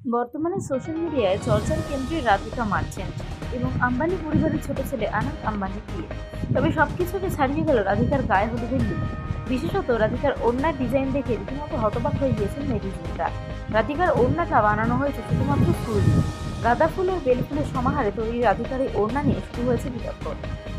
বর্তমানে সোশ্যাল মিডিয়ায় চর্চার কেন্দ্রে রাধিকা মার্চেন্ট এবং আম্বানি পরিবারের ছোট ছেলে আনন্দ আম্বানি বিয়ে। তবে সব কিছুকে ছাড়িয়ে গেল রাধিকার গায়ে হলুদের লুক। বিশেষত রাধিকার ওড়নার ডিজাইন দেখে রীতিমতো হতবাক হয়ে গিয়েছেন নেটিজেনরা রাধিকার ওড়নাটা বানানো হয়েছে শুধুমাত্র ফুল দিয়ে গাঁদা ফুল ও বেল ফুলের সমাহারে তৈরি রাধিকার এই ওড়না নিয়ে শুরু হয়েছে বিতর্ক।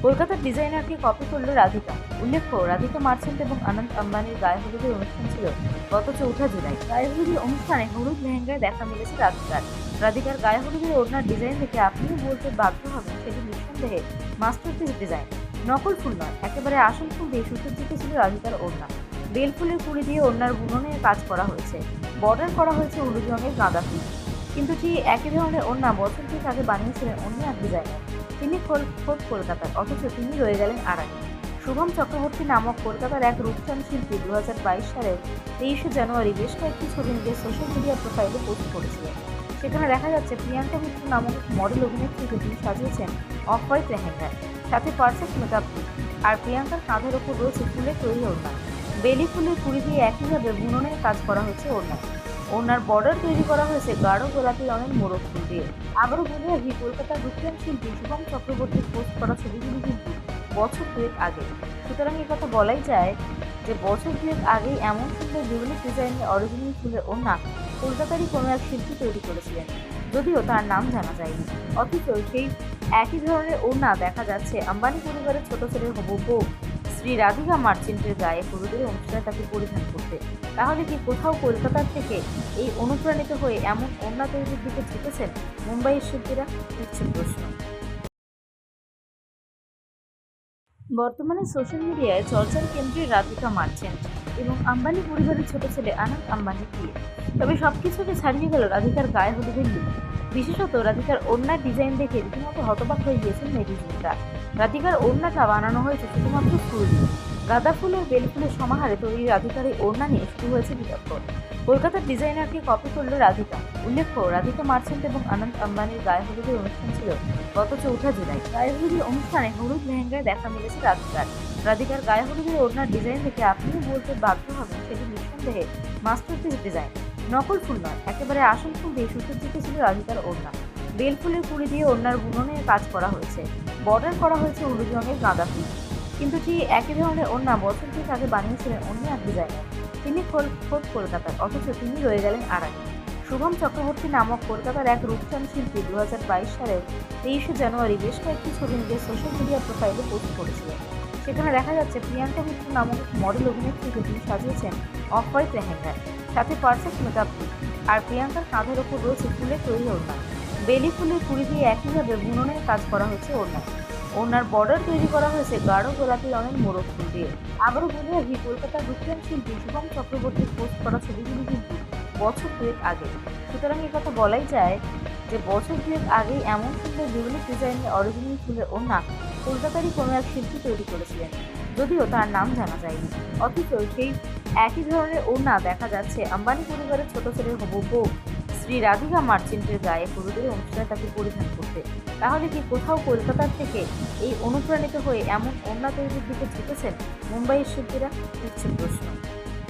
কলকাতার ডিজাইনারকে কপি করল রাধিকা। উল্লেখ্য, রাধিকা মার্চেন্ট এবং আনন্দ আম্বানির গায়ে হলুদের অনুষ্ঠান ছিল গত চৌঠা জুলাই। গায়ে হলুদের অনুষ্ঠানে হলুদ লেহেঙ্গায় দেখা মিলেছে রাধিকার। রাধিকার গায়ে হলুদের ওড়নার ডিজাইন দেখে আপনিও বলতে বাধ্য হবেন সেটি নিঃসন্দেহে মাস্টারপিস ডিজাইন। নকল ফুল নয়, একেবারে আসল ফুল দিয়ে সুসজ্জিত ছিল রাধিকার ওড়না। বেল ফুলের কুড়ি দিয়ে ওড়নার বুননের কাজ করা হয়েছে। বর্ডার করা হয়েছে হলুদ রঙের গাঁদা ফুল কিন্তু ঠিক একই ধরনের ওড়না বছর ঠিক আগে বানিয়েছিলেন অন্য এক ডিজাইনার তিনি খোল খোদ কলকাতার, অথচ তিনি রয়ে গেলেন আড়াই শুভম চক্রবর্তী নামক কলকাতার এক রূপচান শিল্পী দু হাজার বাইশ সালের তেইশে জানুয়ারি বেশ কয়েকটি ছবি নিজের সোশ্যাল মিডিয়া প্রোফাইলে পোস্ট করেছিলেন। সেখানে দেখা যাচ্ছে প্রিয়াঙ্কা মিত্র নামক মডেল অভিনেত্রীকে তিনি সাজিয়েছেন অফ হোয়াইট লেহেঙ্গায় সাথে পারফেক্ট মেকআপ আর প্রিয়াঙ্কার কাঁধের ওপর রয়েছে ফুলের তৈরি ওড়না। বেলি ফুলের কুড়ি দিয়ে একইভাবে বুননের কাজ করা হয়েছে ওড়নায়। ওনার বর্ডার তৈরি করা হয়েছে গাঢ় গোলাপি রঙের মোরগ ফুল দিয়ে। আবারও বলে রাখি, কলকাতার রূপচান শিল্পী শুভম চক্রবর্তীর পোস্ট করা ছবিগুলি কিন্তু বছর দুয়েক আগে। সুতরাং কথা বলাই যায় যে বছর দুয়েক আগেই এমন সুন্দর বিভিন্ন ডিজাইনের অরিজিনাল ফুলের ওড়না কলকাতারই কোনো এক শিল্পী তৈরি করেছিলেন। যদিও তার নাম জানা যায়নি। অথচ সেই একই ধরনের ওড়না দেখা যাচ্ছে আম্বানি পরিবারের ছোট ছেলের হবু বউ। শ্রী রাধিকা মার্চেন্টের গায়ে হলুদের অনুষ্ঠানে তাকে পরিধান করতে। তাহলে কি কোথাও কলকাতার থেকে এই অনুপ্রাণিত হয়ে এমন অন্য তৈরির দিকে ঝুঁকেছেন মুম্বাইয়ের শিল্পীরা? উঠছে প্রশ্ন। বর্তমানে সোশ্যাল মিডিয়ায় চর্চার কেন্দ্রে রাধিকা মার্চেন্ট। এবং আম্বানি পরিবারের ছোট ছেলে আনন্দ আম্বানি বিয়ে। তবে সব কিছুকে ছাড়িয়ে গেল রাধিকার গায়ে হলুদের লুক। বিশেষত রাধিকার ওড়নার ডিজাইন দেখে রীতিমতো হতবাক হয়ে গিয়েছেন মেডিসিনটা রাধিকার ওড়নাটা বানানো হয়েছে শুধুমাত্র ফুল দিয়ে। গাঁদা ফুল ও বেল ফুলের সমাহারে তৈরি রাধিকার এই ওড়না নিয়ে শুরু হয়েছে বিতর্ক। কলকাতার ডিজাইনারকে কপি করল রাধিকা। উল্লেখ্য, রাধিকা মার্চেন্ট এবং আনন্দ আম্বানির গায়ে হলুদের অনুষ্ঠান ছিল গত চৌঠা জুলাই। গায়ে হলুদের অনুষ্ঠানে হলুদ লেহেঙ্গায় দেখা মিলেছে রাধিকার। রাধিকার গায়ে হলুদের ওড়নার ডিজাইন দেখে আপনিও বলতে বাধ্য হবেন সেটি নিঃসন্দেহে মাস্টারপিস ডিজাইন। নকল ফুল নয়, একেবারে আসল ফুল দিয়ে সুসজ্জিত ছিল রাধিকার ওড়না। বেল ফুলের কুড়ি দিয়ে ওড়নার বুননের কাজ করা হয়েছে। বর্ডার করা হয়েছে হলুদ রঙের গাঁদা ফুল কিন্তু ঠিক একই ধরনের ওড়না বছর ঠিক আগে বানিয়েছিলেন অন্য এক ডিজাইনার। তিনি খোদ কলকাতার, অথচ তিনি রয়ে গেলেন আড়াই শুভম চক্রবর্তী নামক কলকাতার এক রূপচান শিল্পী দু হাজার বাইশ সালের তেইশে জানুয়ারি বেশ কয়েকটি ছবি নিজের সোশ্যাল মিডিয়া প্রোফাইলে পোস্ট করেছিলেন। সেখানে দেখা যাচ্ছে প্রিয়াঙ্কা মিত্র নামক মডেল অভিনেত্রীকে তিনি সাজিয়েছেন অফ লেহেঙ্গায় সাথে পারফেক্ট মেকআপ আর প্রিয়াঙ্কার কাঁধের ওপর রয়েছে ফুলের তৈরি ওড়না। বেলি ফুলের কুড়ি দিয়ে একইভাবে বুননের কাজ করা হয়েছে ওড়নায়। ওনার বর্ডার তৈরি করা হয়েছে গাঢ় গোলাপি রঙের মোরগ ফুল দিয়ে। আবারও বলে রাখি কলকাতার রূপচান শিল্পী শুভম চক্রবর্তীর পোস্ট করা ছবিগুলি কিন্তু বছর দুয়েক আগে। সুতরাং কথা বলাই যায় যে বছর দুয়েক আগেই এমন সুন্দর বিভিন্ন ডিজাইনের অরিজিনাল ফুলের ওড়না কলকাতারই কোনো এক শিল্পী তৈরি করেছিলেন। যদিও তার নাম জানা যায়নি। অথচ সেই একই ধরনের ওড়না দেখা যাচ্ছে আম্বানি পরিবারের ছোট ছেলের হবু বউ। শ্রী রাধিকা মার্চেন্টের গায়ে হলুদের অনুষ্ঠানে তাকে পরিধান করতে। তাহলে কি কোথাও কলকাতার থেকে এই অনুপ্রাণিত হয়ে এমন অন্যা তৈরির দিকে ঝুঁকেছেন মুম্বাইয়ের শিল্পীরা? উঠছে প্রশ্ন।